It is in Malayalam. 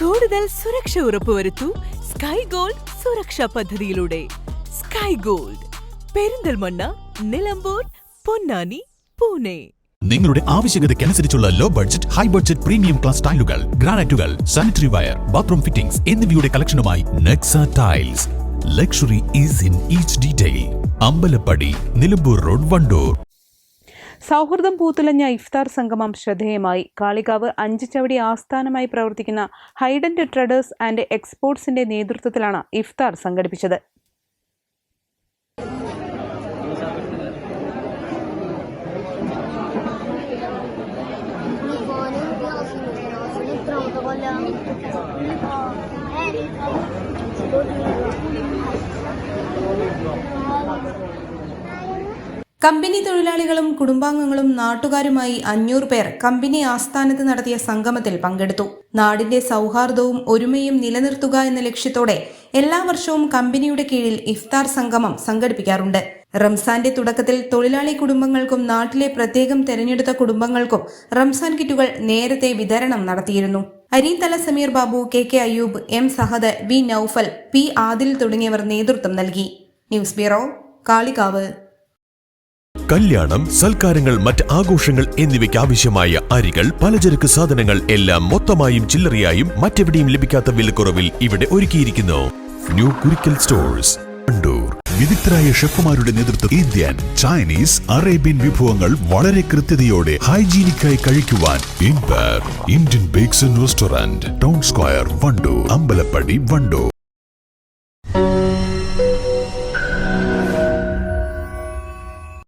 കൂടുതൽ സുരക്ഷ ഉറപ്പുവരുത്തൂ സ്കൈ ഗോൾഡ് സുരക്ഷാ പദ്ധതിയിലൂടെ. Sky Gold Perinthalmanna Nilambur Ponnani Pune. നിങ്ങളുടെ ആവശ്യകതയ്ക്കനുസരിച്ചുള്ള low budget high budget premium class ടൈലുകൾ ഗ്രാനൈറ്റുകൾ സാനിറ്ററി വയർ ബാത്റൂം ഫിറ്റിംഗ്സ് എന്നിവയുടെ കളക്ഷനുമായി Nexa tiles luxury is in each detail Ambalappadi Nilambur road Wandoor. സൗഹൃദം പൂത്തുലഞ്ഞ ഇഫ്താർ സംഗമം ശ്രദ്ധേയമായി. കാളികാവ് അഞ്ചുചവടി ആസ്ഥാനമായി പ്രവർത്തിക്കുന്ന ഹൈഡന്റ് ട്രഡേഴ്സ് ആൻഡ് എക്സ്പോർട്സിന്റെ നേതൃത്വത്തിലാണ് ഇഫ്താർ സംഘടിപ്പിച്ചത്. കമ്പനി തൊഴിലാളികളും കുടുംബാംഗങ്ങളും നാട്ടുകാരുമായി അഞ്ഞൂറ് പേർ കമ്പനി ആസ്ഥാനത്ത് നടത്തിയ സംഗമത്തിൽ പങ്കെടുത്തു. നാടിന്റെ സൗഹാർദ്ദവും ഒരുമയും നിലനിർത്തുക എന്ന ലക്ഷ്യത്തോടെ എല്ലാ വർഷവും കമ്പനിയുടെ കീഴിൽ ഇഫ്താർ സംഗമം സംഘടിപ്പിക്കാറുണ്ട്. റംസാന്റെ തുടക്കത്തിൽ തൊഴിലാളി കുടുംബങ്ങൾക്കും നാട്ടിലെ പ്രത്യേകം തെരഞ്ഞെടുത്ത കുടുംബങ്ങൾക്കും റംസാൻ കിറ്റുകൾ നേരത്തെ വിതരണം നടത്തിയിരുന്നു. Areenthala Sameer Babu K K Ayyub M Sahad V Noufal P Adil തുടങ്ങിയവർ നേതൃത്വം നൽകി. News bureau Kalikavu. കല്യാണം സൽക്കാരങ്ങൾ മറ്റ് ആഘോഷങ്ങൾ എന്നിവയ്ക്ക് ആവശ്യമായ അരികൾ പലചരക്ക് സാധനങ്ങൾ എല്ലാം മൊത്തമായും ചില്ലറയായും മറ്റെവിടെയും ലഭിക്കാത്ത വിലക്കുറവിൽ ഇവിടെ ഒരുക്കിയിരിക്കുന്നു. ന്യൂ കുരിക്കൽ സ്റ്റോഴ്സ് കണ്ടൂർ വിദഗ്ധരായ ഷെഫുമാരുടെ നേതൃത്വം ഇന്ത്യൻ ചൈനീസ് അറേബ്യൻ വിഭവങ്ങൾ വളരെ കൃത്യതയോടെ ഹൈജീനിക്കായി കഴിക്കുവാൻ ഇൻപർ Indian bakes and restaurant town square Wandoor Ambalappadi Wandoor.